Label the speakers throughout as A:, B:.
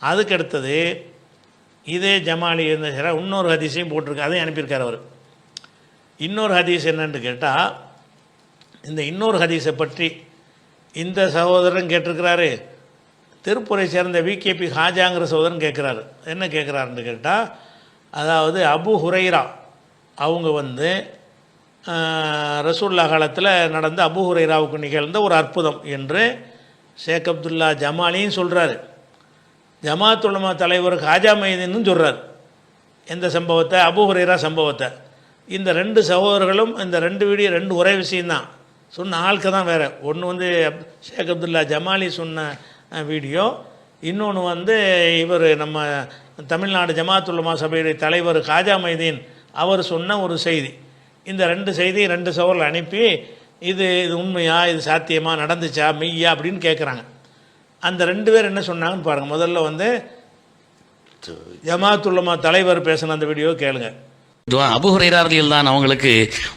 A: அதுக்கடுத்தது இதே ஜமாலி இருந்த சில இன்னொரு ஹதீஸையும் போட்டிருக்கு அதையும் அனுப்பியிருக்கார் அவர். இன்னொரு ஹதீஸ் என்னன்னு கேட்டால் இந்த இன்னொரு ஹதீஸை பற்றி இந்த சகோதரன் கேட்டிருக்கிறாரு. திருப்பூரை சேர்ந்த விகேபி ஹாஜாங்கிற சகோதரன் கேட்குறாரு. என்ன கேட்குறாருன்னு கேட்டால் அதாவது அபு ஹுரைரா அவங்க வந்து ரசூல்லா காலத்தில் நடந்த அபு ஹுரைராவுக்கு நிகழ்ந்த ஒரு அற்புதம் என்று ஷேக் அப்துல்லா ஜமாலியும் சொல்கிறாரு ஜமாத் உலமா தலைவர் ஹாஜா மைதீன்னு சொல்கிறார் எந்த சம்பவத்தை? அபுஹுரேரா சம்பவத்தை. இந்த ரெண்டு சகோதரர்களும் இந்த ரெண்டு வீடியோ ரெண்டு ஒரே விஷயந்தான் சொன்ன ஆளுக்கு தான் வேறு. ஒன்று வந்து ஷேக் அப்துல்லா ஜமாலி சொன்ன வீடியோ. இன்னொன்று வந்து இவர் நம்ம தமிழ்நாடு ஜமாத் உலமா சபையுடைய தலைவர் ஹாஜா மைதீன் அவர் சொன்ன ஒரு செய்தி. இந்த ரெண்டு செய்தி ரெண்டு சகோதரில் அனுப்பி இது இது உண்மையா? இது சாத்தியமா? நடந்துச்சா? மெய்யா? அப்படின்னு கேட்குறாங்க அந்த ரெண்டு பேர் என்ன சொன்னாங்கன்னு பாருங்கள் முதல்ல வந்து ஜமாத்துல்லமா தலைவர் பேசின அந்த வீடியோ கேளுங்க.
B: துவா அபு தான் அவங்களுக்கு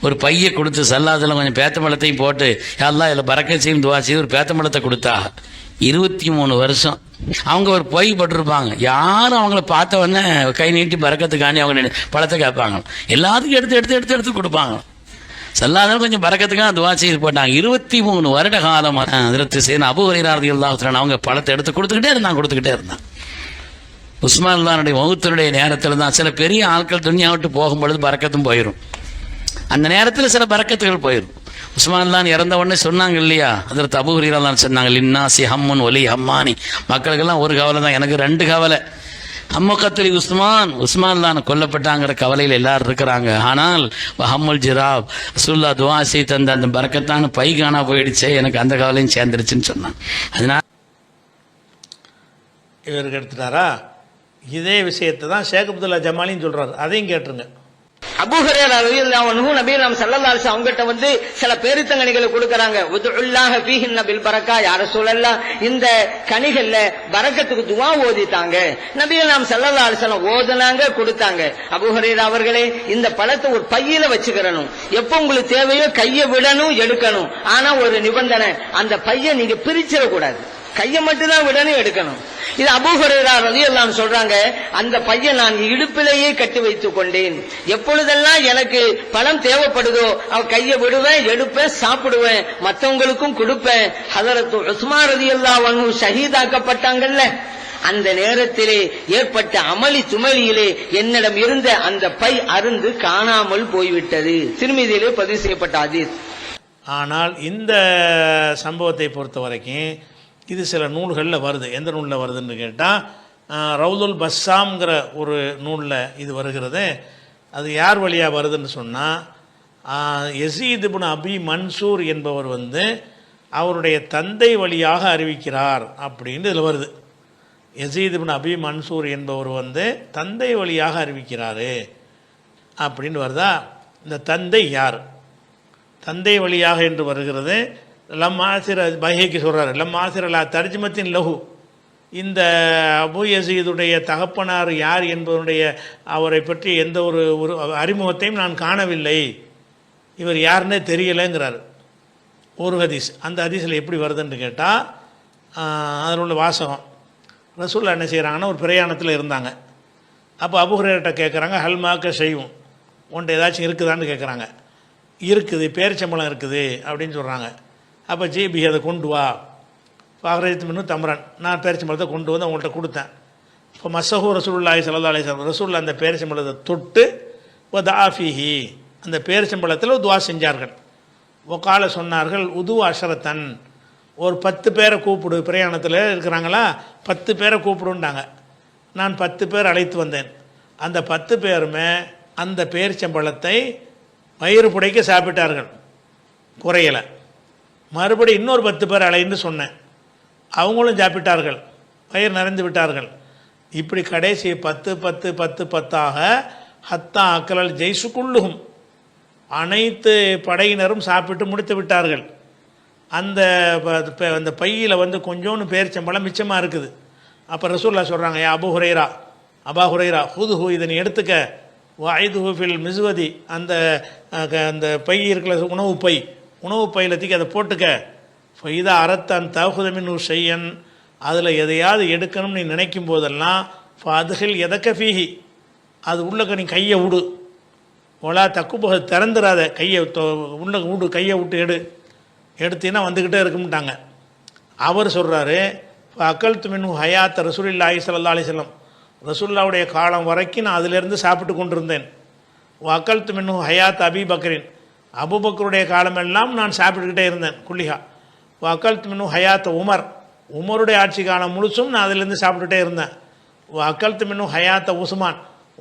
B: ஒரு பையை கொடுத்து சல்லாதில் கொஞ்சம் பேத்தமலத்தையும் போட்டு எல்லாம் இதில் பறக்க செய்யும் துவா செய்து ஒரு பேத்தமலத்தை கொடுத்தா? இருபத்தி மூணு வருஷம். அவங்க ஒரு பொய் பட்டிருப்பாங்க. யாரும் அவங்கள பார்த்த உடனே கை நீட்டி பறக்கத்துக்காண்டி அவங்க பழத்தை கேட்பாங்க எல்லாத்துக்கும் எடுத்து எடுத்து எடுத்து எடுத்து கொடுப்பாங்க சல்லாதவங்க கொஞ்சம் பறக்கத்துக்காக துவா செய்து போட்டாங்க. இருபத்தி மூணு வருட காலம் அதிரத்து செய்யணும் அபு ஹுரைரார்கள் தான் அவங்க பழத்தை எடுத்து கொடுத்துக்கிட்டே இருந்தான் கொடுத்துக்கிட்டே இருந்தான் உஸ்மான் தானுடைய மௌத்தினுடைய நேரத்தில் தான் சில பெரிய ஆட்கள் துணியா விட்டு போகும்பொழுது பறக்கத்தும் போயிடும் அந்த நேரத்தில் சில பறக்கத்துகள் போயிடும் உஸ்மான் தான் இறந்த உடனே சொன்னாங்க இல்லையா? அதில் தபு தான் சொன்னாங்க லின்னாசி ஹம்முன் ஒலி ஹம்மானி. மக்களுக்கெல்லாம் ஒரு கவலை தான் எனக்கு ரெண்டு கவலை. ஹம்மக்கத்துலி உஸ்மான். உஸ்மான் தான் கொல்லப்பட்டாங்கிற கவலையில் எல்லாரும் இருக்கிறாங்க. ஆனால் ஹம்முல் ஜிராப் சுல்லா துவாசி தந்த அந்த பறக்கத்தான பை காணா போயிடுச்சே எனக்கு அந்த கவலையும் சேர்ந்துருச்சுன்னு சொன்னான். அதனால
A: இவருக்கு எடுத்துட்டாரா? இதே விஷயத்தை தான் ஷேக் அப்துல்லா ஜமாலின்னு சொல்கிறார் அதையும் கேட்டுருங்க.
C: அபூஹரேரா ரலியல்லாஹு அன்ஹு நபி நாம் ஸல்லல்லாஹு அலைஹி அவங்ககிட்ட வந்து சில பேருத்தங்கனிகளை கொடுக்கறாங்க. உதுல்லாஹ ஃபீஹின்ன நபில் பரக்கா யா சொல்லலாம் இந்த கனிகள்ல பரக்கத்துக்கு துவா ஓதிட்டாங்க நபீர் நாம் ஸல்லல்லாஹு அலைஹி ஓதுனாங்க கொடுத்தாங்க. அபூஹரேரா அவர்களே இந்த பழத்தை ஒரு பையில வச்சுக்கிறணும். எப்போ உங்களுக்கு தேவையோ கையை விடணும் எடுக்கணும். ஆனா ஒரு நிபந்தனை அந்த பையன் நீங்க பிரிச்சிடக்கூடாது. கையை மட்டும்தான் விடணும் எடுக்கணும். இது அபூஹரேரா எல்லாம் சொல்றாங்க அந்த பையன் நான் இடுப்பிலேயே கட்டி வைத்துக் கொண்டேன். எப்பொழுதெல்லாம் எனக்கு பணம் தேவைப்படுதோ அவன் கையை விடுவேன் எடுப்பேன் சாப்பிடுவேன் மற்றவங்களுக்கும் கொடுப்பேன். ஹதரத்து உஸ்மா ரதி அன்ஹு ஷஹீதாக்கப்பட்டாங்கல்ல. அந்த நேரத்திலே ஏற்பட்ட அமளி துமளியிலே என்னிடம் இருந்த அந்த பை அருந்து காணாமல் போய்விட்டது. திருமதியிலே பதிவு செய்யப்பட்ட
A: ஆனால் இந்த சம்பவத்தை பொறுத்த வரைக்கும் இது சில நூல்களில் வருது. எந்த நூலில் வருதுன்னு கேட்டால் ரவுதுல் பஸ்ஸாம்ங்கிற ஒரு நூலில் இது வருகிறது. அது யார் வழியாக வருதுன்னு சொன்னால் யசீத் அபி மன்சூர் என்பவர் வந்து அவருடைய தந்தை வழியாக அறிவிக்கிறார் அப்படின்னு இதில் வருது. எசீதுபின் அபி மன்சூர் என்பவர் வந்து தந்தை வழியாக அறிவிக்கிறாரு அப்படின்னு வருதா? இந்த தந்தை யார்? தந்தை வழியாக என்று வருகிறது. லம் ஆசிர பைஹைக்கு சொல்கிறார் லம் ஆசிரலா தர்ஜ்மத்தின் லஹு இந்த அபு யசீதுடைய தகப்பனார் யார் என்பதனுடைய அவரை பற்றி எந்த ஒரு ஒரு அறிமுகத்தையும் நான் காணவில்லை. இவர் யாருன்னே தெரியலைங்கிறார். ஒரு ஹதீஸ். அந்த ஹதீஸில் எப்படி வருதுன்னு கேட்டால் அதில் உள்ள வாசகம். ரசூல்லா என்ன செய்கிறாங்கன்னா ஒரு பிரயாணத்தில் இருந்தாங்க. அப்போ அபுஹரேட்ட கேட்குறாங்க ஹல்மாக்க செய்யும் உன்ட்ட ஏதாச்சும் இருக்குதான்னு கேட்குறாங்க இருக்குது பேரிச்சம்பளம் இருக்குது அப்படின்னு சொல்கிறாங்க அப்போ ஜிபி அதை கொண்டு வா. பாகரஜித் மின்னு தமரன். நான் பேரிச்சம்பழத்தை கொண்டு வந்து அவங்கள்ட்ட கொடுத்தேன். இப்போ மசஹூ ரசூலுல்லாஹி சல்லா அலைஹி ரசூல் ரசூல்லா அந்த பேரிச்சம்பழத்தை தொட்டு இப்போ தாஃபிஹி அந்த பேரிச்சம்பழத்தில் துவா செஞ்சார்கள். ஒக்கால சொன்னார்கள் உது அஷரத்தன். ஒரு பத்து பேரை கூப்பிடு பிரயாணத்தில் இருக்கிறாங்களா? பத்து பேரை கூப்பிடுன்ட்டாங்க நான் பத்து பேர் அழைத்து வந்தேன். அந்த பத்து பேருமே அந்த பேரிச்சம்பழத்தை வயிறு புடைக்க சாப்பிட்டார்கள். குறையலை. மறுபடி இன்னொரு பத்து பேர் அலைன்னு சொன்னேன். அவங்களும் சாப்பிட்டார்கள் பயிர் நிறைந்து விட்டார்கள். இப்படி கடைசி பத்து பத்து பத்து பத்தாக ஹத்தா அக்கலல் ஜெய்சுக்குள்ளுகும் அனைத்து படையினரும் சாப்பிட்டு முடித்து விட்டார்கள். அந்த ப- அந்த பையில் வந்து கொஞ்சோண்டு பேரிச்சம்பழம் மிச்சமாக இருக்குது. அப்போ ரசூல்லா சொல்கிறாங்க ஏ அபு ஹுரைரா அபா ஹுரைரா ஹுது ஹூ இதை நீ எடுத்துக்க. வாயுது ஃபில் மிசுவதி அந்த க- அந்த பை இருக்கிற உணவு பை. உணவு பயிலத்துக்கு அதை போட்டுக்க. ஃபைதா அறத்தான் தகுதமின் செய்யன். அதில் எதையாவது எடுக்கணும்னு நீ நினைக்கும் போதெல்லாம் ஃபாதுகள் எதக்க ஃபீஹி. அது உள்ளக்க நீ கையை விடு ஒலா தக்குப்போக திறந்துடாத கையை உள்ள விடு கையை விட்டு எடு. எடுத்தீங்கன்னா வந்துக்கிட்டே இருக்கும்ட்டாங்க. அவர் சொல்கிறாரு அக்கல் துமின் ஹயாத் ரசூலில்லாஹி ஸல்லல்லாஹு அலைஹி ரசூல்லாவுடைய காலம் வரைக்கும் நான் அதிலிருந்து சாப்பிட்டு கொண்டிருந்தேன். அக்கல் துமின் ஹயாத் அபி பக்ரின். அபுபக்கருடைய காலமெல்லாம் நான் சாப்பிட்டுக்கிட்டே இருந்தேன் குல்லிஹா. அக்கல் துமின் ஹயாத் உமர். உமருடைய ஆட்சி காலம் முழுசும் நான் அதிலிருந்து சாப்பிட்டுட்டே இருந்தேன். அக்கல் துமின் ஹயாத்த உஸ்மான்.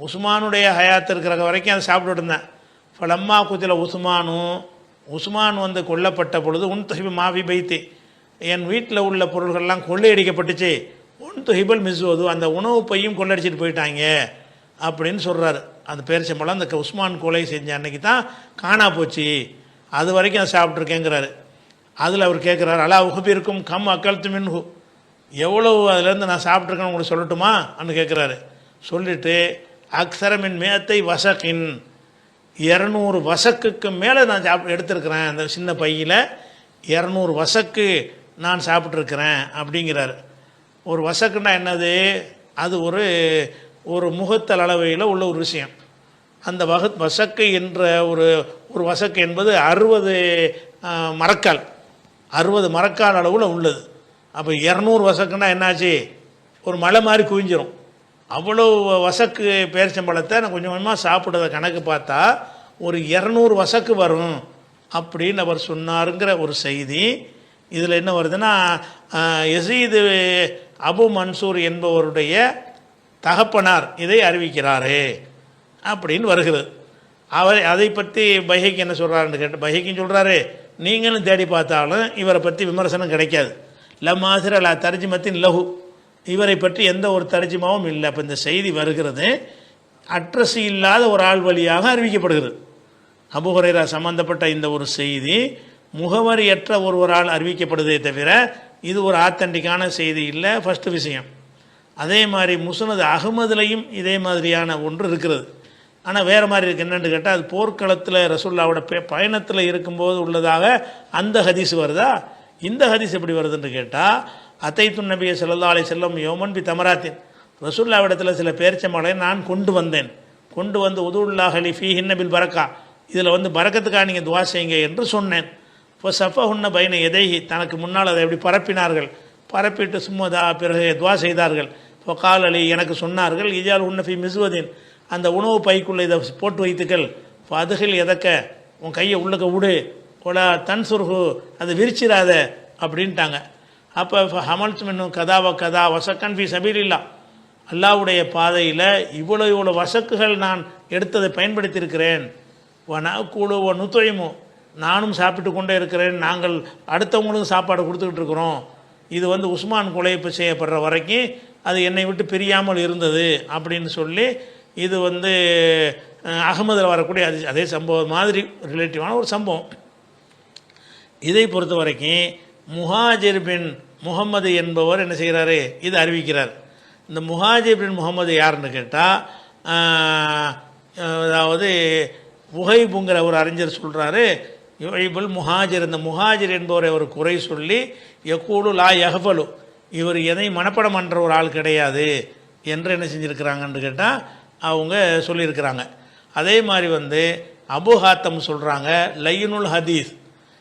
A: உஸ்மானுடைய ஹயாத் இருக்கிற வரைக்கும் அதை சாப்பிட்டுட்டு இருந்தேன். ஃபலம்மா குத்தில உஸ்மானும் உஸ்மான் வந்து கொல்லப்பட்ட பொழுது உன் தொஹிபு மாவி பைத்தி. என் வீட்டில் உள்ள பொருள்கள்லாம் கொள்ளையடிக்கப்பட்டுச்சு. உன் தொஹிபல் மிஸ்வது அந்த உணவு பையும் கொள்ளடிச்சிட்டு போயிட்டாங்க அப்படின்னு சொல்கிறாரு அந்த பேரிச்சம்பழம் அந்த உஸ்மான் கொலை செஞ்ச அன்னைக்கு தான் காணா போச்சு. அது வரைக்கும் அதை சாப்பிட்ருக்கேங்கிறாரு அதில் அவர் கேட்குறாரு அலா உகுபிருக்கும் கம் அக்கழுத்து மின்ஹு. எவ்வளவு அதுலேருந்து நான் சாப்பிட்ருக்கேன்னு உங்களுக்கு சொல்லட்டுமா? அன்னு கேட்குறாரு சொல்லிவிட்டு அக்ஸரமின் மேத்தை வசக்கின். இரநூறு வசக்குக்கு மேலே நான் சாப் எடுத்திருக்கிறேன். அந்த சின்ன பையில் இரநூறு வசக்கு நான் சாப்பிட்ருக்கிறேன் அப்படிங்கிறாரு. ஒரு வசக்குன்னா என்னது? அது ஒரு ஒரு முகத்தல் அளவையில் உள்ள ஒரு விஷயம். அந்த வக வசக்கு என்ற ஒரு ஒரு வசக்கு என்பது அறுபது மரக்கால். அறுபது மரக்கால் அளவில் உள்ளது. அப்போ இரநூறு வசக்குன்னா என்னாச்சு? ஒரு மலை மாதிரி குவிஞ்சிரும். அவ்வளோ வசக்கு பேரிச்சம்பழத்தை நான் கொஞ்சம் கொஞ்சமாக சாப்பிட்றத கணக்கு பார்த்தா ஒரு இரநூறு வசக்கு வரும் அப்படின்னு அவர் சொன்னாருங்கிற ஒரு செய்தி. இதில் என்ன வருதுன்னா எசீது அபு மன்சூர் என்பவருடைய தகப்பனார் இதை அறிவிக்கிறாரே அப்படின்னு வருகிறது. அவர் அதை பற்றி பைகைக்கு என்ன சொல்கிறாருன்னு கேட்டு பைகைக்கும் சொல்கிறாரு நீங்களும் தேடி பார்த்தாலும் இவரை பற்றி விமர்சனம் கிடைக்காது. லமாசிர லா தர்ஜிமத்தின் லகு இவரை பற்றி எந்த ஒரு தர்ஜிமாவும் இல்லை. அப்போ இந்த செய்தி வருகிறது. அட்ரஸ் இல்லாத ஒரு ஆள் வழியாக அறிவிக்கப்படுகிறது. அபுஹுரைரா சம்பந்தப்பட்ட இந்த ஒரு செய்தி முகவரியற்ற ஒருவரால் அறிவிக்கப்படுதே தவிர இது ஒரு ஆத்தண்டிக்கான செய்தி இல்லை. ஃபஸ்ட்டு விஷயம். அதே மாதிரி முசனது அகமதுலையும் இதே மாதிரியான ஒன்று இருக்கிறது. ஆனால் வேறு மாதிரி இருக்கு. என்னென்னு கேட்டால் அது போர்க்களத்தில் ரசுல்லாவோட பே பயணத்தில் இருக்கும்போது உள்ளதாக அந்த ஹதீஸ் வருதா? இந்த ஹதீஸ் எப்படி வருதுன்னு கேட்டால் அத்தைத்துன் நபிய செல்லா அலை செல்லம் யோமன் பி தமராத்தின். ரசுல்லாவிடத்தில் சில பேரிச்சம்பளை நான் கொண்டு வந்தேன். கொண்டு வந்து உதுல்லா ஹலிஃபி ஹின்னபில் பரக்கா. இதில் வந்து பறக்கத்துக்காக நீங்கள் துவா செய்யுங்க என்று சொன்னேன். இப்போ சஃபா உன்ன பைன எதைஹி தனக்கு முன்னால் அதை எப்படி பரப்பினார்கள்? பரப்பிட்டு சும்மதா பிறகு துவா செய்தார்கள். இப்போ கால் அலி எனக்கு சொன்னார்கள் இஜால் உன்னஃபி மிசுவதீன் அந்த உணவு பைக்குள்ளே இதை போட்டு வைத்துக்கள். இப்போ அதுகள் எதக்க உன் கையை உள்ளக்க விடு கொலா தன் சுருகு அதை விரிச்சிடாத அப்படின்ட்டாங்க. அப்போ ஹமல்ஸ் மின்னும் கதாவ கதா வசக்கன் ஃபி சபீலில்லா. அல்லாவுடைய பாதையில் இவ்வளோ இவ்வளோ வசக்குகள் நான் எடுத்ததை பயன்படுத்தியிருக்கிறேன். வன கூழு ஒ நுத்துழைமோ நானும் சாப்பிட்டு கொண்டே இருக்கிறேன். நாங்கள் அடுத்தவங்களுக்கும் சாப்பாடு கொடுத்துக்கிட்டு இருக்கிறோம். இது வந்து உஸ்மான் கொலை இப்போ செய்யப்படுற வரைக்கும் அது என்னை விட்டு பிரியாமல் இருந்தது அப்படின்னு சொல்லி இது வந்து அகமதில் வரக்கூடிய அது அதே சம்பவம் மாதிரி ரிலேட்டிவான ஒரு சம்பவம். இதை பொறுத்த வரைக்கும் முஹாஜிர் பின் முகமது என்பவர் என்ன செய்கிறாரு? இது அறிவிக்கிறார். இந்த முஹாஜிர் பின் முகமது யாருன்னு கேட்டால் அதாவது உஹைபுங்கிற ஒரு அறிஞர் சொல்கிறாரு யுஹைபுல் முஹாஜிர். இந்த முஹாஜிர் என்பவரை ஒரு குறை சொல்லி எக்கூடு லா யஹபலு இவர் எதையும் மனப்படம் பண்ணுற ஒரு ஆள் கிடையாது என்று என்ன செஞ்சுருக்கிறாங்கன்னு கேட்டால் அவங்க சொல்லியிருக்கிறாங்க. அதே மாதிரி வந்து அபு ஹாத்தம் சொல்கிறாங்க லைனுல் ஹதீஸ்.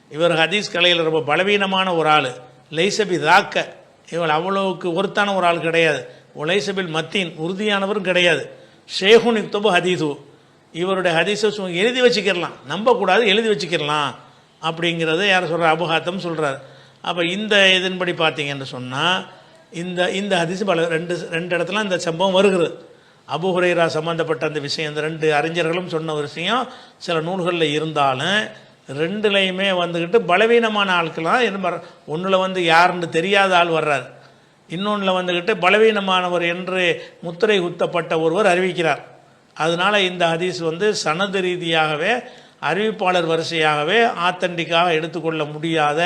A: இவர் ஹதீஸ் கலையில் ரொம்ப பலவீனமான ஒரு ஆள். லைசபி தாக்க. இவள் அவ்வளவுக்கு ஒருத்தான ஒரு ஆள் கிடையாது. உலைசபில் மத்தீன் உறுதியானவரும் கிடையாது. ஷேகுன் இத்தபு ஹதீஸு. இவருடைய ஹதீஸை எழுதி வச்சுக்கிடலாம். நம்பக்கூடாது எழுதி வச்சுக்கிடலாம். அப்படிங்கிறத யார் சொல்கிறார் அபுஹாத்தம் சொல்கிறார் அப்போ இந்த இதன்படி பார்த்தீங்கன்னு சொன்னால் இந்த இந்த ஹதீஸ் பல ரெண்டு ரெண்டு இடத்துல இந்த சம்பவம் வருகிறது. அபு ஹுரைரா சம்மந்தப்பட்ட அந்த விஷயம் இந்த ரெண்டு அறிஞர்களும் சொன்ன ஒரு விஷயம் சில நூல்களில் இருந்தாலும் ரெண்டுலையுமே வந்துக்கிட்டு பலவீனமான ஆட்கள்லாம் என்ன ஒன்றில் வந்து யாருன்னு தெரியாத ஆள் வர்றார். இன்னொன்றில் வந்துக்கிட்டு பலவீனமானவர் என்று முத்திரை குத்தப்பட்ட ஒருவர் அறிவிக்கிறார். அதனால் இந்த ஹதீஸ் வந்து சனது ரீதியாகவே அறிவிப்பாளர் வரிசையாகவே ஆத்தண்டிக்காக எடுத்துக்கொள்ள முடியாத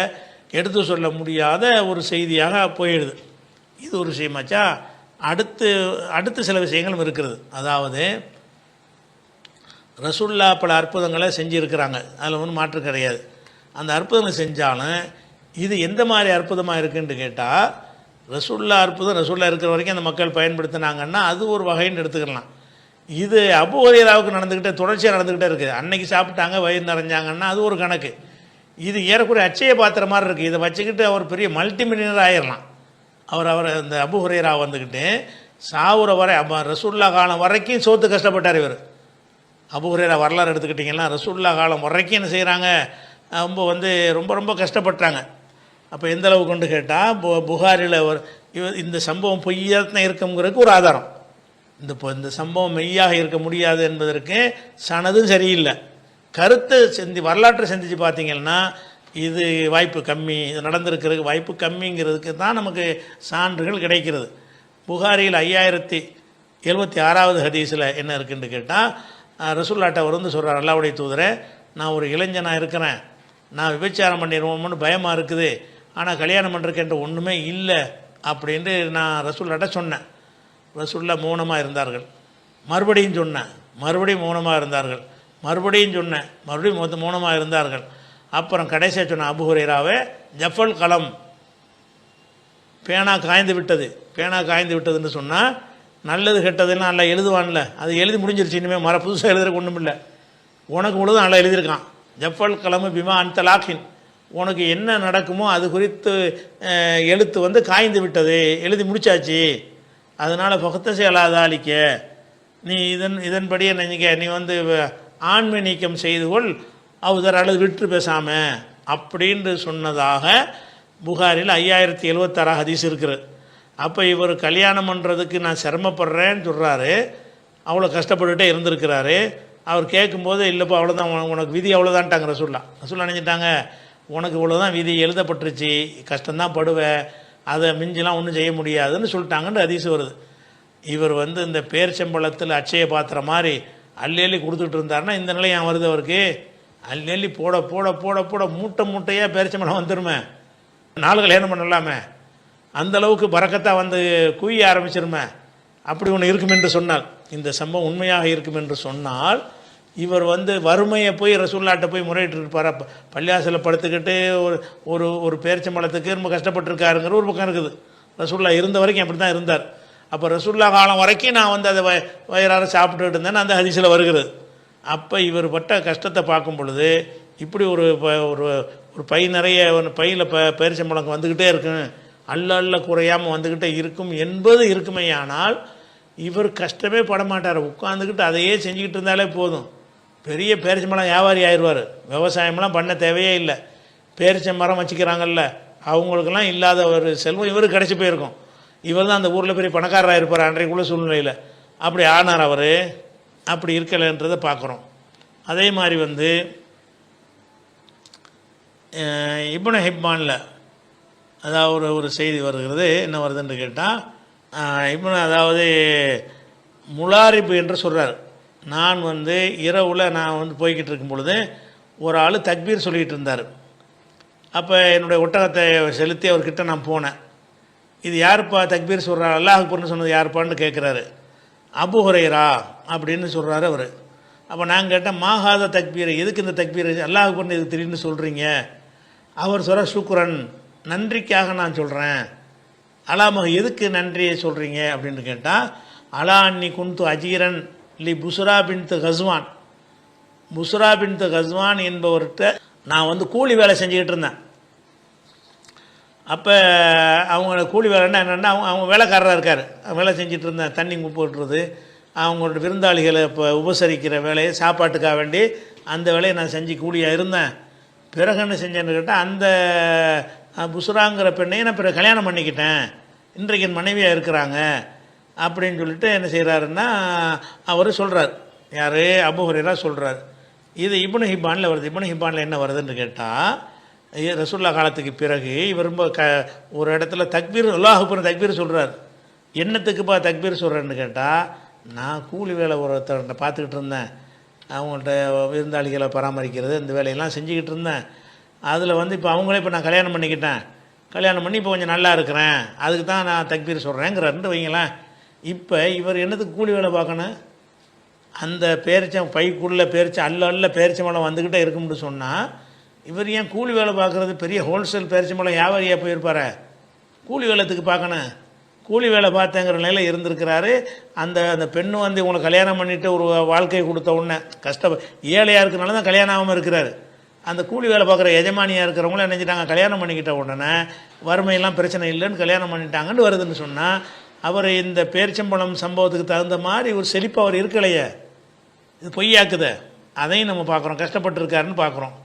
A: எடுத்து சொல்ல முடியாத ஒரு செய்தியாக போயிடுது. இது ஒரு விஷயமாச்சா அடுத்து அடுத்து சில விஷயங்களும் இருக்கிறது. அதாவது ரசுல்லா பல அற்புதங்களை செஞ்சுருக்கிறாங்க. அதில் ஒன்றும் மாற்று கிடையாது. அந்த அற்புதங்களை செஞ்சாலும் இது எந்த மாதிரி அற்புதமாக இருக்குன்னு கேட்டால் ரசுல்லா அற்புதம் ரசுல்லா இருக்கிற வரைக்கும் அந்த மக்கள் பயன்படுத்தினாங்கன்னா அது ஒரு வகைன்னு எடுத்துக்கலாம். இது அபு ஹுரைராவுக்கு நடந்துக்கிட்டே தொடர்ச்சியாக நடந்துக்கிட்டே இருக்குது. அன்னைக்கு சாப்பிட்டாங்க வயிறு நிறைஞ்சாங்கன்னா அது ஒரு கணக்கு. இது ஏறக்குறைய அச்சய பாத்திரம் மாதிரி இருக்குது இதை வச்சுக்கிட்டு அவர் பெரிய மல்டி மில்லியனர் ஆயிடலாம் அவர் அவர் இந்த அபு ஹுரைரா வந்துக்கிட்டு சாவுற வரை அப்போ ரசூல்லா காலம் வரைக்கும் சோத்து கஷ்டப்பட்டார் இவர். அபு ஹுரேரா வரலாறு எடுத்துக்கிட்டிங்கன்னா ரசூல்லா காலம் வரைக்கும் என்ன செய்கிறாங்க ரொம்ப வந்து ரொம்ப ரொம்ப கஷ்டப்பட்டாங்க. அப்போ எந்த அளவு கொண்டு கேட்டால் பு புகாரில் ஒரு இந்த சம்பவம் பொய்யாத்தான் இருக்குங்கிறதுக்கு ஒரு ஆதாரம். இந்த இப்போ இந்த சம்பவம் மெய்யாக இருக்க முடியாது என்பதற்கு சனதும் சரியில்லை. கருத்தை சிந்தி வரலாற்றை சிந்திச்சு பார்த்தீங்கன்னா இது வாய்ப்பு கம்மி இது நடந்திருக்கிறதுக்கு வாய்ப்பு கம்மிங்கிறதுக்கு தான் நமக்கு சான்றுகள் கிடைக்கிறது. புகாரியில் ஐயாயிரத்தி எழுபத்தி ஆறாவது ஹதீஸில் என்ன இருக்குன்னு கேட்டால் ரசூல்லாட்டை அவர் வந்து சொல்கிறார் அல்லாவுடைய தூதரை நான் ஒரு இளைஞனாக இருக்கிறேன். நான் விபச்சாரம் பண்ணிடுவோம்னு பயமாக இருக்குது. ஆனால் கல்யாணம் பண்ணுறதுக்கு ஒன்றுமே இல்லை அப்படின்ட்டு நான் ரசூல்லாட்ட சொன்னேன். ரசூல்லா மௌனமாக இருந்தார்கள். மறுபடியும் சொன்னேன். மறுபடியும் மௌனமாக இருந்தார்கள். மறுபடியும் சொன்னேன். மறுபடியும் மொத்த மௌனமாக இருந்தார்கள். அப்புறம் கடைசியாக சொன்ன அபுஹுரேராவே ஜஃபல் கலம். பேனா காய்ந்து விட்டது. பேனா காய்ந்து விட்டதுன்னு சொன்னால் நல்லது கெட்டதுன்னு நல்லா எழுதுவான்ல. அது எழுதி முடிஞ்சிருச்சு. இனிமேல் மர புதுசாக எழுதுறதுக்கு ஒன்றும் இல்லை உனக்கு முழுதும் நல்லா எழுதியிருக்கான். ஜஃபல் கலமு பிமா அன்தலாக்கின் உனக்கு என்ன நடக்குமோ அது குறித்து எழுத்து வந்து காய்ந்து விட்டது. எழுதி முடிச்சாச்சு. அதனால் பகுத்த செயலாதாளிக்க நீ இதன் இதன்படியே நினைக்க நீ வந்து ஆண்மை நீக்கம் செய்து கொள் அவதர் அல்லது விட்டு பேசாம அப்படின்னு சொன்னதாக புகாரில் ஐயாயிரத்தி எழுவத்தாறு ஹதீஸ் இருக்கிறது அப்போ இவர் கல்யாணம் பண்ணுறதுக்கு நான் சிரமப்படுறேன்னு சொல்கிறாரு அவ்வளோ கஷ்டப்பட்டுகிட்டே இருந்திருக்கிறாரு. அவர் கேட்கும்போது இல்லைப்பா அவ்வளோதான் உனக்கு விதி அவ்வளோதான்ட்டாங்க ரசூல்லா. ரசூல்லா நினைச்சிட்டாங்க உனக்கு இவ்வளோதான் விதி எழுதப்பட்டுருச்சு. கஷ்டம்தான் படுவேன் அதை மிஞ்சிலாம் ஒன்றும் செய்ய முடியாதுன்னு சொல்லிட்டாங்கன்னு ஹதீஸ் வருது. இவர் வந்து இந்த பேர்ச்சம்பளத்தில் அச்சய பாத்திரம் மாதிரி அள்ளி அள்ளி கொடுத்துட்டு இருந்தாருன்னா இந்த நிலை ஏன் வருது அவருக்கு? அள்ளி அள்ளி போட போட போட போட மூட்டை மூட்டையாக பேரிச்சம்பளம் வந்துருமே. நாலு கல்யாணம் பண்ணலாமே? அந்த அளவுக்கு பறக்கத்தா வந்து குய்ய ஆரம்பிச்சிருமே. அப்படி ஒன்று இருக்கும் என்று சொன்னால் இந்த சம்பவம் உண்மையாக இருக்கும் என்று சொன்னால் இவர் வந்து வறுமையை போய் ரசூல்லாட்ட போய் முறையிட்டு இருப்பார் பள்ளியாசலில் படுத்துக்கிட்டு ஒரு ஒரு ஒரு பேரிச்சம்பளத்துக்கு ரொம்ப கஷ்டப்பட்டுருக்காருங்கிற ஒரு பக்கம் இருக்குது. ரசூல்லா இருந்த வரைக்கும் அப்படி தான் இருந்தார். அப்போ ரசுல்லா காலம் வரைக்கும் நான் வந்து அதை வய வயிறார சாப்பிட்டுட்டு இருந்தேன்னு அந்த ஹதீஸில் வருகிறது. அப்போ இவர் பட்ட கஷ்டத்தை பார்க்கும் பொழுது இப்படி ஒரு ப- ஒரு ஒரு பை நிறைய பையில் ப பேரிச்சம்பழம் வந்துக்கிட்டே இருக்கும். அல்ல அல்ல குறையாமல் வந்துக்கிட்டே இருக்கும் என்பது இருக்குமேயானால் இவர் கஷ்டமே படமாட்டார் உட்காந்துக்கிட்டு அதையே செஞ்சுக்கிட்டு இருந்தாலே போதும். பெரிய பேரிச்சம்பழம் வியாபாரி ஆயிடுவார் விவசாயம்லாம் பண்ண தேவையே இல்லை. பேரிச்ச மரம் வச்சுக்கிறாங்கல்ல. அவங்களுக்கெல்லாம் இல்லாத ஒரு செல்வம் இவருக்கு கிடச்சி போயிருக்கும். இவர் தான் அந்த ஊரில் பெரிய பணக்காரராக இருப்பார் அன்றைக்குள்ள சூழ்நிலையில். அப்படி ஆனார் அவர். அப்படி இருக்கலைன்றதை பார்க்குறோம். அதே மாதிரி வந்து இப்னு ஹிப்மானில் அதாவது ஒரு ஒரு செய்தி வருகிறது. என்ன வருதுன்னு கேட்டால் இப்னு அதாவது முலாரிப்பு என்று சொல்கிறார் நான் வந்து இரவில் நான் வந்து போய்கிட்டு இருக்கும் பொழுது ஒரு ஆள் தக்பீர் சொல்லிகிட்டு இருந்தார். அப்போ என்னுடைய ஒட்டகத்தை செலுத்தி அவர்கிட்ட நான் போனேன். இது யாருப்பா தக்பீர் சொல்கிறார் அல்லாஹ் அக்பர்னு சொன்னது யாருப்பான்னு கேட்குறாரு அபு ஹுரைரா அப்படின்னு சொல்கிறாரு அவர். அப்போ நாங்கள் கேட்டால் மாகாத தக்பீர்? எதுக்கு இந்த தக்பீர்? அல்லாஹ் அக்பர்னு இது திடீர்னு சொல்கிறீங்க அவர் சொல்கிற சுக்ரன் நன்றிக்காக நான் சொல்கிறேன் அலாமக எதுக்கு நன்றியை சொல்கிறீங்க அப்படின்னு கேட்டால் அலா அன்னி குந்து அஜீரன் லி புஸ்ரா பின்த்து கஸ்வான். புஸ்ரா பின்த்து கஸ்வான் என்பவர்கிட்ட நான் வந்து கூலி வேலை செஞ்சுக்கிட்டு இருந்தேன். அப்போ அவங்க கூலி வேலைன்னா என்னென்னா அவங்க அவங்க வேலைக்காரராக இருக்கார். வேலை செஞ்சுட்டு இருந்தேன் தண்ணி போட்டுறது அவங்களோட விருந்தாளிகளை இப்போ உபசரிக்கிற வேலையை சாப்பாட்டுக்காக வேண்டி அந்த வேலையை நான் செஞ்சு கூலியாக இருந்தேன். பிறகு என்ன செஞ்சேன்னு கேட்டால் அந்த புசுராங்கிற பெண்ணையும் நான் பிறகு கல்யாணம் பண்ணிக்கிட்டேன். இன்றைக்கு என் மனைவியாக இருக்கிறாங்க. அப்படின்னு சொல்லிட்டு என்ன செய்கிறாருன்னா அவர் சொல்கிறார் யார்? அபு சொல்கிறார் இது இப்னு ஹிப்பானில் வருது. இப்னு ஹிப்பானில் என்ன வருதுன்னு கேட்டால் ரசூல்லா காலத்துக்கு பிறகு இவர் ரொம்ப க ஒரு இடத்துல தக்பீர் அல்லாஹுப்புறம் தக்பீர் சொல்கிறார் என்னத்துக்குப்பா தக்பீர் சொல்கிறேன்னு கேட்டால் நான் கூலி வேலை ஒருத்தர்கிட்ட பார்த்துக்கிட்டு இருந்தேன். அவங்கள்ட்ட விருந்தாளிகளை பராமரிக்கிறது இந்த வேலையெல்லாம் செஞ்சுக்கிட்டு இருந்தேன். அதில் வந்து இப்போ அவங்களே இப்போ நான் கல்யாணம் பண்ணிக்கிட்டேன். கல்யாணம் பண்ணி இப்போ கொஞ்சம் நல்லா இருக்கிறேன். அதுக்கு தான் நான் தக்பீர் சொல்கிறேங்கிறாருன்ட்டு வைங்களேன். இப்போ இவர் என்னத்துக்கு கூலி வேலை பார்க்கணும்? அந்த பேரிச்சம் பைக்குள்ளே பேரிச்சம் அல்ல அல்ல பேரிச்சம்பழம் வந்துக்கிட்டே இருக்கும்னு சொன்னால் இவர் ஏன் கூலி வேலை பார்க்குறது? பெரிய ஹோல்சேல் பேரிச்சம்பழம் வியாபாரியாக போயிருப்பார. கூலி வேலைத்துக்கு பார்க்கணும் கூலி வேலை பார்த்தேங்கிற நிலையில் இருந்திருக்கிறாரு. அந்த அந்த பெண்ணு வந்து உங்களை கல்யாணம் பண்ணிட்டு ஒரு வாழ்க்கையை கொடுத்த உடனே கஷ்ட ஏழையாக இருக்கிறனால தான் கல்யாணம் ஆகாமல் இருக்கிறாரு. அந்த கூலி வேலை பார்க்குற எஜமானியாக இருக்கிறவங்கள நினைச்சிட்டாங்க கல்யாணம் பண்ணிக்கிட்ட உடனே வறுமையெல்லாம் பிரச்சனை இல்லைன்னு கல்யாணம் பண்ணிட்டாங்கன்னு வருதுன்னு சொன்னால் அவர் இந்த பேரிச்சம்பழம் சம்பவத்துக்கு தகுந்த மாதிரி ஒரு செழிப்பு அவர் இருக்கலையே. இது பொய்யாக்குத. அதையும் நம்ம பார்க்குறோம். கஷ்டப்பட்டுருக்காருன்னு பார்க்குறோம்.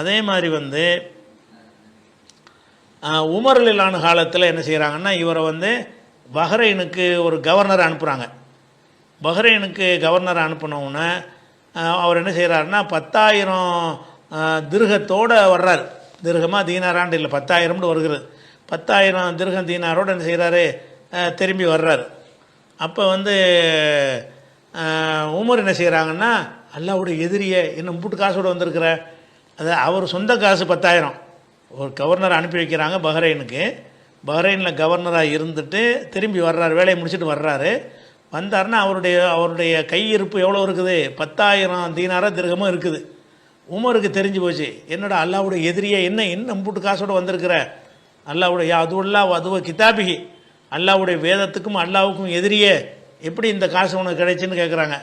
A: அதே மாதிரி வந்து உமர்லிலான இல்லான காலத்தில் என்ன செய்கிறாங்கன்னா இவரை வந்து பஹ்ரைனுக்கு ஒரு கவர்னர் அனுப்புகிறாங்க பஹ்ரைனுக்கு கவர்னர் அனுப்பினவுடனே அவர் என்ன செய்கிறாருன்னா பத்தாயிரம் திருகத்தோடு வர்றார். திருகமாக தீனாராண்டு இல்லை பத்தாயிரம்னு வருகிறது. பத்தாயிரம் திருகம் தீனாரோடு என்ன செய்கிறாரு திரும்பி வர்றார். அப்போ வந்து உமர் என்ன செய்கிறாங்கன்னா அல்லாவுடைய எதிரியே என்ன மூட்டு காசோட வந்திருக்கிற? அது அவர் சொந்த காசு பத்தாயிரம். ஒரு கவர்னர் அனுப்பி வைக்கிறாங்க பஹ்ரைனுக்கு. பஹ்ரைனில் கவர்னராக இருந்துட்டு திரும்பி வர்றாரு வேலையை முடிச்சுட்டு வர்றாரு. வந்தாருன்னா அவருடைய அவருடைய கையிருப்பு எவ்வளோ இருக்குது? பத்தாயிரம் தீனாராக திருகமும் இருக்குது. உமருக்கு தெரிஞ்சு போச்சு. என்னடா அல்லாவுடைய எதிரியே என்ன என்ன போட்டு காசோட வந்திருக்கிற? அல்லாவுடைய அதுவல்லா அதுவ கிதாபிகி அல்லாவுடைய வேதத்துக்கும் அல்லாவுக்கும் எதிரியே. எப்படி இந்த காசு உனக்கு கிடைச்சின்னு கேட்குறாங்க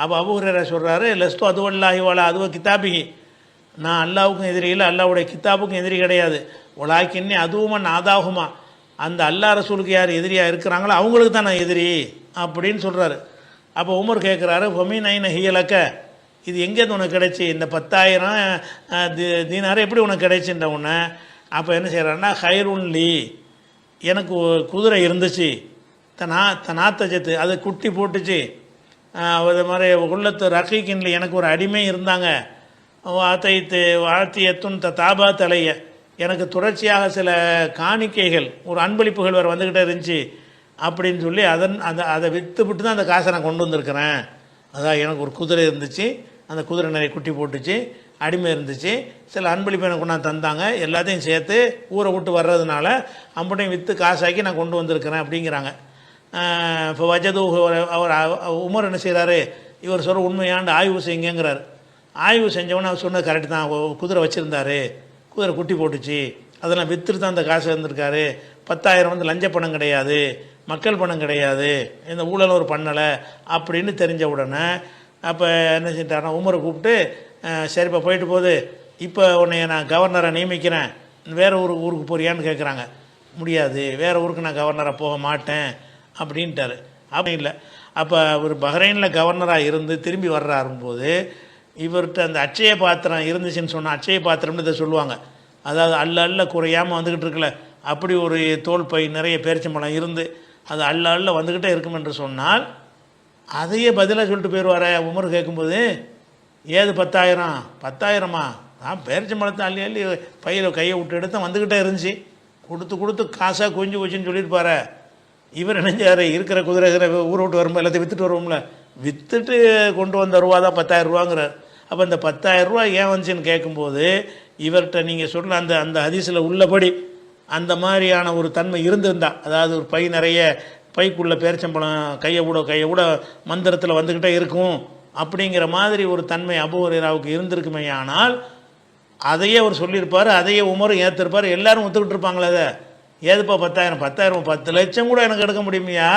A: அப்போ அபுஹரேரா சொல்கிறாரு லெஸ்தோ அதுவல்லாஹி வாலா அதுவ கிதாபிகி நான் அல்லாவுக்கும் எதிரி இல்லை அல்லாவுடைய கித்தாப்புக்கும் எதிரி கிடையாது. உலாக்கின்னே அதுவுமா நாதாகுமா. அந்த அல்லா ரசூலுக்கு யார் எதிரியாக இருக்கிறாங்களோ அவங்களுக்கு தான் நான் எதிரி அப்படின்னு சொல்கிறாரு அப்போ உமர் கேட்குறாரு ஃபமீன் ஐன ஹியலக்க இது எங்கேருந்து உனக்கு கிடைச்சி? இந்த பத்தாயிரம் தி- தீனாரம் எப்படி உனக்கு கிடைச்சின்ற உன்னை? அப்போ என்ன செய்கிறாருன்னா ஹைருன்லி எனக்கு ஒரு குதிரை இருந்துச்சு. தனா தனாத்தஜத்து அது குட்டி போட்டுச்சு. அது மாதிரி உள்ளத்து ரகீக்கின்ல எனக்கு ஒரு அடிமை இருந்தாங்க. வாத்தைத்து வாழ்த்தியத்துன் த தாபா தலைய எனக்கு தொடர்ச்சியாக சில காணிக்கைகள் ஒரு அன்பளிப்புகள் வேறு வந்துக்கிட்டே இருந்துச்சு அப்படின்னு சொல்லி அதன் அந்த அதை விற்றுவிட்டு தான் அந்த காசை நான் கொண்டு வந்திருக்கிறேன். அதான் எனக்கு ஒரு குதிரை இருந்துச்சு. அந்த குதிரை நிறைய குட்டி போட்டுச்சு அடிமை இருந்துச்சு. சில அன்பளிப்பு எனக்கு கொண்டாந்து தந்தாங்க. எல்லாத்தையும் சேர்த்து ஊரை விட்டு வர்றதுனால அம்பட்டையும் விற்று காசாக்கி நான் கொண்டு வந்திருக்கிறேன் அப்படிங்கிறாங்க. இப்போ வஜது அவர் அவர் உமர் என்ன செய்கிறாரு இவர் சொல்கிற உண்மையாண்டு ஆய்வு செய்யுங்கிறார் ஆய்வு செஞ்சவொன்னே அவர் சொன்னது கரெக்டு தான். குதிரை வச்சுருந்தாரு. குதிரை குட்டி போட்டுச்சு. அதெல்லாம் விற்று தான் அந்த காசு வந்திருக்காரு பத்தாயிரம் வந்து லஞ்ச பணம் கிடையாது. மக்கள் பணம் கிடையாது. இந்த ஊழல் ஒரு பண்ணலை அப்படின்னு தெரிஞ்ச உடனே அப்போ என்ன செஞ்சிட்டாருன்னா உமரை கூப்பிட்டு சரிப்பா போயிட்டு போகுது. இப்போ உன்னைய நான் கவர்னரை நியமிக்கிறேன். வேறு ஊர் ஊருக்கு போறியான்னு கேட்குறாங்க முடியாது. வேறு ஊருக்கு நான் கவர்னராக போக மாட்டேன் அப்படின்ட்டாரு. அப்படி இல்லை. அப்போ அவர் பஹ்ரைனில் கவர்னராக இருந்து திரும்பி வர்றாரும்போது இவர்கிட்ட அந்த அச்சய பாத்திரம் இருந்துச்சுன்னு சொன்னால் அச்சய பாத்திரம்னு இதை சொல்லுவாங்க. அதாவது அல்ல அல்ல குறையாமல் வந்துக்கிட்டு இருக்குல்ல அப்படி ஒரு தோல் பை நிறைய பேரிச்சம்பழம் இருந்து அது அல்ல அல்ல வந்துக்கிட்டே இருக்கும் என்று சொன்னால் அதையே பதிலாக சொல்லிட்டு போயிடுவாரே. உமர் கேட்கும்போது ஏது பத்தாயிரம்? பத்தாயிரமா? நான் பேரிச்சம்பழத்தை அள்ளி அள்ளி பையில் கையை விட்டு எடுத்து வந்துக்கிட்டே இருந்துச்சு. கொடுத்து கொடுத்து காசாக குஞ்சு போச்சுன்னு சொல்லியிருப்பாரு இவர் நினைஞ்சார் இருக்கிற குதிரை ஊரை விட்டு வரும்போது எல்லாத்தையும் விற்றுட்டு வருவோம்ல. விற்றுட்டு கொண்டு வந்த ரூபா தான் பத்தாயிரம் ரூபாங்கிறார். அப்போ இந்த பத்தாயிரம் ரூபா ஏன் வந்துச்சுன்னு கேட்கும்போது இவர்கிட்ட நீங்கள் சொல்ல அந்த அந்த ஹதீஸில் உள்ளபடி அந்த மாதிரியான ஒரு தன்மை இருந்திருந்தா அதாவது ஒரு பை நிறைய பைக்குள்ளே பேரிச்சம்பழம் கையை விட கையை விட மந்திரத்தில் வந்துக்கிட்டே இருக்கும் அப்படிங்கிற மாதிரி ஒரு தன்மை அபுஹரேராவுக்கு இருந்திருக்குமே ஆனால் அதையே அவர் சொல்லியிருப்பார் அதையே உமரும் ஏற்றிருப்பார் எல்லாரும் ஒத்துக்கிட்டு இருப்பாங்களே அதை. ஏதுப்பா பத்தாயிரம்? பத்தாயிரம் பத்து லட்சம் கூட எனக்கு எடுக்க முடியுமையா?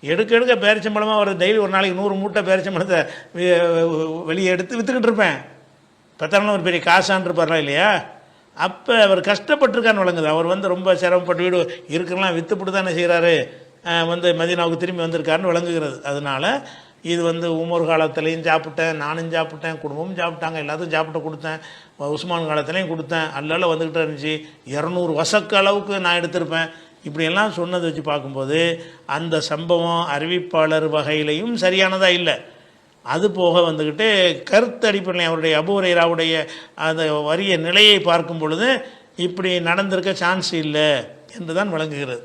A: எடுக்க எடுக்க பேரிச்சம்பழமாக ஒரு டெய்லி ஒரு நாளைக்கு நூறு மூட்டை பேரிச்சம்பழத்தை வெளியே எடுத்து விற்றுக்கிட்டு இருப்பேன். பத்தாயிரம் ஒரு பெரிய காசான் இருப்பாரா இல்லையா? அப்போ அவர் கஷ்டப்பட்டிருக்கான்னு விளங்குது. அவர் வந்து ரொம்ப சிரமப்பட்டு வீடு இருக்கலாம் விற்றுப்பட்டு தானே செய்கிறாரு வந்து மதீனாவுக்கு திரும்பி வந்திருக்காருன்னு விளங்குகிறது. அதனால இது வந்து உமர் காலத்துலேயும் சாப்பிட்டேன். நானும் சாப்பிட்டேன். குடும்பமும் சாப்பிட்டாங்க. எல்லாத்துக்கும் சாப்பிட்டு கொடுத்தேன். உஸ்மான் காலத்துலேயும் கொடுத்தேன். அல்ல வந்துக்கிட்டே இருந்துச்சு. இரநூறு வசக்கு அளவுக்கு நான் எடுத்திருப்பேன். இப்படியெல்லாம் சொன்னதை வச்சு பார்க்கும்போது அந்த சம்பவம் அறிவிப்பாளர் வகையிலையும் சரியானதாக இல்லை. அது போக வந்துக்கிட்டு கருத்து அடிப்படையில் அவருடைய அபுரைராவுடைய அந்த வரிய நிலையை பார்க்கும் பொழுது இப்படி நடந்திருக்க சான்ஸ் இல்லை என்று தான் விளங்குகிறது.